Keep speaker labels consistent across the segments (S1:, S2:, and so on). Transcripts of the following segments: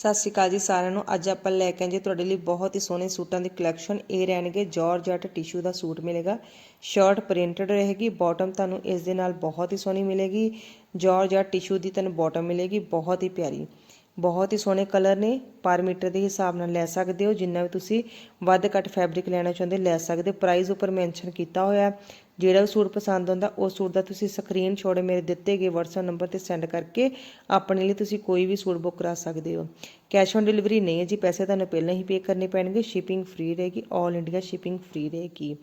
S1: ਸਤਿ ਸ਼੍ਰੀ ਅਕਾਲ ਜੀ ਸਾਰਿਆਂ ਨੂੰ। ਅੱਜ ਆਪਾਂ ਲੈ ਕੇ ਆਏ ਜੀ ਤੁਹਾਡੇ ਲਈ ਬਹੁਤ ਹੀ ਸੋਹਣੇ ਸੂਟਾਂ ਦੀ ਕਲੈਕਸ਼ਨ ਇਹ ਰਹਿਣਗੇ ਜਾਰਜਟ ਟਿਸ਼ੂ ਦਾ ਸੂਟ ਮਿਲੇਗਾ। ਸ਼ਰਟ ਪ੍ਰਿੰਟਡ ਰਹੇਗੀ। ਬਾਟਮ ਤੁਹਾਨੂੰ ਇਸ ਦੇ ਨਾਲ ਬਹੁਤ ਹੀ ਸੋਹਣੀ ਮਿਲੇਗੀ। ਜਾਰਜਟ ਟਿਸ਼ੂ ਦੀ ਤੁਹਾਨੂੰ ਬਾਟਮ ਮਿਲੇਗੀ। ਬਹੁਤ ਹੀ ਪਿਆਰੀ। ਬਹੁਤ ਹੀ ਸੋਹਣੇ ਕਲਰ ਨੇ, ਪਰ ਮੀਟਰ ਦੇ ਹਿਸਾਬ ਨਾਲ ਲੈ ਸਕਦੇ ਹੋ, ਜਿੰਨਾ ਵੀ ਤੁਸੀਂ ਵੱਧ ਘੱਟ ਫੈਬਰਿਕ ਲੈਣਾ ਚਾਹੁੰਦੇ ਲੈ ਸਕਦੇ ਹੋ। ਪ੍ਰਾਈਸ ਉੱਪਰ ਮੈਂਸ਼ਨ ਕੀਤਾ ਹੋਇਆ ਜਿਹੜਾ ਵੀ ਸੂਟ ਪਸੰਦ ਆਉਂਦਾ, ਉਸ ਸੂਟ ਦਾ ਤੁਸੀਂ ਸਕਰੀਨਸ਼ਾਟ ਮੇਰੇ ਦਿੱਤੇ ਗਏ WhatsApp ਨੰਬਰ ਤੇ ਸੈਂਡ ਕਰਕੇ ਆਪਣੇ ਲਈ ਤੁਸੀਂ ਕੋਈ ਵੀ ਸੂਟ ਬੁੱਕ ਕਰਾ ਸਕਦੇ ਹੋ। ਕੈਸ਼ ਔਨ ਡਿਲੀਵਰੀ ਨਹੀਂ ਹੈ ਜੀ, ਪੈਸੇ ਤੁਹਾਨੂੰ ਪਹਿਲਾਂ ਹੀ ਪੇ ਕਰਨੇ ਪੈਣਗੇ ਸ਼ਿਪਿੰਗ ਫ੍ਰੀ ਰਹੇਗੀ 올 ਇੰਡੀਆ ਸ਼ਿਪਿੰਗ ਫ੍ਰੀ ਰਹੇਗੀ।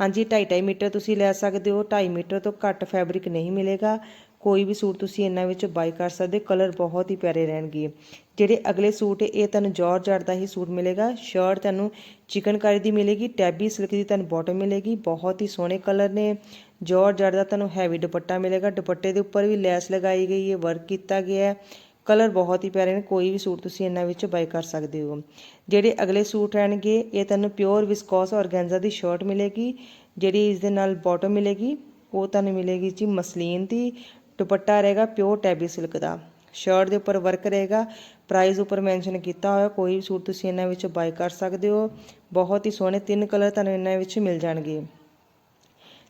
S1: ਹਾਂਜੀ 2.5 ਮੀਟਰ ਤੁਸੀਂ ਲੈ ਸਕਦੇ ਹੋ 2.5 ਮੀਟਰ ਤੋਂ ਘੱਟ ਫੈਬਰਿਕ ਨਹੀਂ ਮਿਲੇਗਾ। ਕੋਈ ਵੀ ਸੂਟ ਤੁਸੀਂ ਇਹਨਾਂ ਵਿੱਚ ਬਾਈ ਕਰ ਸਕਦੇ ਕਲਰ ਬਹੁਤ ਹੀ ਪਿਆਰੇ ਰਹਿਣਗੇ। ਜਿਹੜੇ ਅਗਲੇ ਸੂਟ ਹੈ, ਇਹ ਤੁਹਾਨੂੰ ਜਾਰਜਟ ਦਾ ਹੀ ਸੂਟ ਮਿਲੇਗਾ। ਸ਼ਰਟ ਤੁਹਾਨੂੰ ਚਿਕਨਕਾਰੀ ਦੀ ਮਿਲੇਗੀ ਟੈਬੀ ਸਿਲਕ ਦੀ ਤੁਹਾਨੂੰ ਬਾਟਮ ਮਿਲੇਗੀ। ਬਹੁਤ ਹੀ ਸੋਹਣੇ ਕਲਰ ਨੇ। ਜਾਰਜਟ ਦਾ ਤੁਹਾਨੂੰ ਹੈਵੀ ਦੁਪੱਟਾ ਮਿਲੇਗਾ। ਦੁਪੱਟੇ ਦੇ ਉੱਪਰ ਵੀ ਲੈਸ ਲਗਾਈ ਗਈ ਹੈ ਵਰਕ ਕੀਤਾ ਗਿਆ ਹੈ। ਕਲਰ ਬਹੁਤ ਹੀ ਪਿਆਰੇ ਨੇ। ਕੋਈ ਵੀ ਸੂਟ ਤੁਸੀਂ ਇਹਨਾਂ ਵਿੱਚ ਬਾਈ ਕਰ ਸਕਦੇ ਹੋ। ਜਿਹੜੇ ਅਗਲੇ ਸੂਟ ਰਹਿਣਗੇ, ਇਹ ਤੁਹਾਨੂੰ ਪਿਓਰ ਵਿਸਕੋਸ ਔਰਗੈਂਜ਼ਾ ਦੀ ਸ਼ਰਟ ਮਿਲੇਗੀ। ਜਿਹੜੀ ਇਸ ਦੇ ਨਾਲ ਬਾਟਮ ਮਿਲੇਗੀ, ਉਹ ਤੁਹਾਨੂੰ ਮਿਲੇਗੀ ਜੀ ਮਸਲੀਨ ਦੀ। ਦੁਪੱਟਾ ਰਹੇਗਾ ਪਿਓਰ ਟੈਬੀ ਸਿਲਕ ਦਾ। ਸ਼ਰਟ ਦੇ ਉੱਪਰ ਵਰਕ ਰਹੇਗਾ। ਪ੍ਰਾਈਸ ਉੱਪਰ ਮੈਂਸ਼ਨ ਕੀਤਾ ਹੋਇਆ। ਕੋਈ ਵੀ ਸੂਟ ਤੁਸੀਂ ਇਹਨਾਂ ਵਿੱਚ ਬਾਈ ਕਰ ਸਕਦੇ ਹੋ। ਬਹੁਤ ਹੀ ਸੋਹਣੇ ਤਿੰਨ ਕਲਰ ਤੁਹਾਨੂੰ ਇਹਨਾਂ ਵਿੱਚ ਮਿਲ ਜਾਣਗੇ।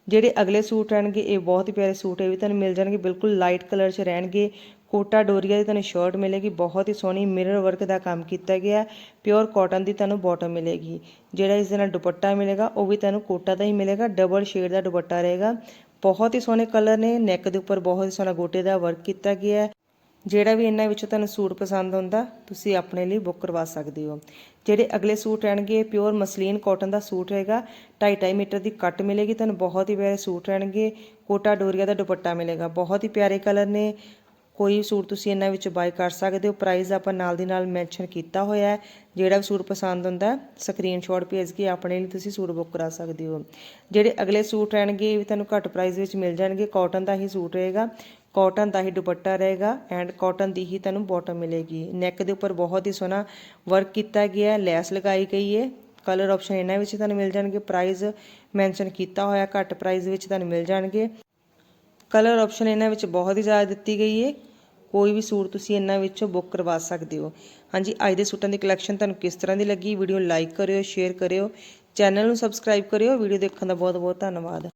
S1: ਜਿਹੜੇ ਅਗਲੇ ਸੂਟ ਰਹਿਣਗੇ, ਇਹ ਬਹੁਤ ਹੀ ਪਿਆਰੇ ਸੂਟ ਇਹ ਵੀ ਤੁਹਾਨੂੰ ਮਿਲ ਜਾਣਗੇ। ਬਿਲਕੁਲ ਲਾਈਟ ਕਲਰ 'ਚ ਰਹਿਣਗੇ। ਕੋਟਾ ਡੋਰੀਆ ਦੀ ਤੁਹਾਨੂੰ ਸ਼ਰਟ ਮਿਲੇਗੀ। ਬਹੁਤ ਹੀ ਸੋਹਣੀ ਮਿਰਰ ਵਰਕ ਦਾ ਕੰਮ ਕੀਤਾ ਗਿਆ। ਪਿਓਰ ਕਾਟਨ ਦੀ ਤੁਹਾਨੂੰ ਬਾਟਮ ਮਿਲੇਗੀ। ਜਿਹੜਾ ਇਸ ਦੇ ਨਾਲ ਦੁਪੱਟਾ ਮਿਲੇਗਾ, ਉਹ ਵੀ ਤੁਹਾਨੂੰ ਕੋਟਾ ਦਾ ਹੀ ਮਿਲੇਗਾ। ਡਬਲ ਸ਼ੇਡ ਦਾ ਦੁਪੱਟਾ ਰਹੇਗਾ। ਬਹੁਤ ਹੀ ਸੋਹਣੇ ਕਲਰ ਨੇ। ਨੈਕ ਦੇ ਉੱਪਰ ਬਹੁਤ ਹੀ ਸੋਹਣਾ ਗੋਟੇ ਦਾ ਵਰਕ ਕੀਤਾ ਗਿਆ ਹੈ। ਜਿਹੜਾ ਵੀ ਇਹਨਾਂ ਵਿੱਚੋਂ ਤੁਹਾਨੂੰ ਸੂਟ ਪਸੰਦ ਆਉਂਦਾ ਤੁਸੀਂ ਆਪਣੇ ਲਈ ਬੁੱਕ ਕਰਵਾ ਸਕਦੇ ਹੋ। ਜਿਹੜੇ ਅਗਲੇ ਸੂਟ ਰਹਿਣਗੇ ਪਿਓਰ ਮਸਲੀਨ ਕਾਟਨ ਦਾ ਸੂਟ ਰਹੇਗਾ 2.5 ਮੀਟਰ ਦੀ ਕੱਟ ਮਿਲੇਗੀ, ਤੁਹਾਨੂੰ ਬਹੁਤ ਹੀ ਪਿਆਰੇ ਸੂਟ ਰਹਿਣਗੇ। ਕੋਟਾ ਡੋਰੀਆ ਦਾ ਦੁਪੱਟਾ ਮਿਲੇਗਾ। ਬਹੁਤ ਹੀ ਪਿਆਰੇ ਕਲਰ ਨੇ। ਕੋਈ ਵੀ ਸੂਟ ਤੁਸੀਂ ਇਹਨਾਂ ਵਿੱਚ ਬਾਈ ਕਰ ਸਕਦੇ ਹੋ। ਪ੍ਰਾਈਸ ਆਪਾਂ ਨਾਲ ਦੀ ਨਾਲ ਮੈਂਸ਼ਨ ਕੀਤਾ ਹੋਇਆ ਹੈ। ਜਿਹੜਾ ਵੀ ਸੂਟ ਪਸੰਦ ਹੁੰਦਾ ਸਕਰੀਨਸ਼ਾਟ ਭੇਜ ਕੇ ਆਪਣੇ ਲਈ ਤੁਸੀਂ ਸੂਟ ਬੁੱਕ ਕਰਾ ਸਕਦੇ ਹੋ। ਜਿਹੜੇ ਅਗਲੇ ਸੂਟ ਰਹਿਣਗੇ, ਇਹ ਵੀ ਤੁਹਾਨੂੰ ਘੱਟ ਪ੍ਰਾਈਸ ਵਿੱਚ ਮਿਲ ਜਾਣਗੇ। ਕਾਟਨ ਦਾ ਹੀ ਸੂਟ ਰਹੇਗਾ। ਕਾਟਨ ਦਾ ਹੀ ਦੁਪੱਟਾ ਰਹੇਗਾ ਐਂਡ ਕਾਟਨ ਦੀ ਹੀ ਤੁਹਾਨੂੰ ਬਾਟਮ ਮਿਲੇਗੀ। ਨੈਕ ਦੇ ਉੱਪਰ ਬਹੁਤ ਹੀ ਸੋਹਣਾ ਵਰਕ ਕੀਤਾ ਗਿਆ ਹੈ। ਲੈਸ ਲਗਾਈ ਗਈ ਹੈ। ਕਲਰ ਆਪਸ਼ਨ ਇਹਨਾਂ ਵਿੱਚ ਤੁਹਾਨੂੰ ਮਿਲ ਜਾਣਗੇ। ਪ੍ਰਾਈਸ ਮੈਂਸ਼ਨ ਕੀਤਾ ਹੋਇਆ, ਘੱਟ ਪ੍ਰਾਈਸ ਵਿੱਚ ਤੁਹਾਨੂੰ ਮਿਲ ਜਾਣਗੇ। ਕਲਰ ਆਪਸ਼ਨ ਇਹਨਾਂ ਵਿੱਚ ਬਹੁਤ ਹੀ ਜ਼ਿਆਦਾ ਦਿੱਤੀ ਗਈ ਹੈ। ਕੋਈ ਵੀ ਸੂਟ ਤੁਸੀਂ ਇਹਨਾਂ ਵਿੱਚੋਂ ਬੁੱਕ ਕਰਵਾ ਸਕਦੇ ਹੋ। ਹਾਂਜੀ, ਅੱਜ ਦੇ ਸੂਟਾਂ ਦੀ ਕਲੈਕਸ਼ਨ ਤੁਹਾਨੂੰ ਕਿਸ ਤਰ੍ਹਾਂ ਦੀ ਲੱਗੀ? ਵੀਡੀਓ ਲਾਈਕ ਕਰਿਓ ਸ਼ੇਅਰ ਕਰਿਓ ਚੈਨਲ ਨੂੰ ਸਬਸਕ੍ਰਾਈਬ ਕਰਿਓ। ਵੀਡੀਓ ਦੇਖਣ ਦਾ ਬਹੁਤ ਬਹੁਤ ਧੰਨਵਾਦ।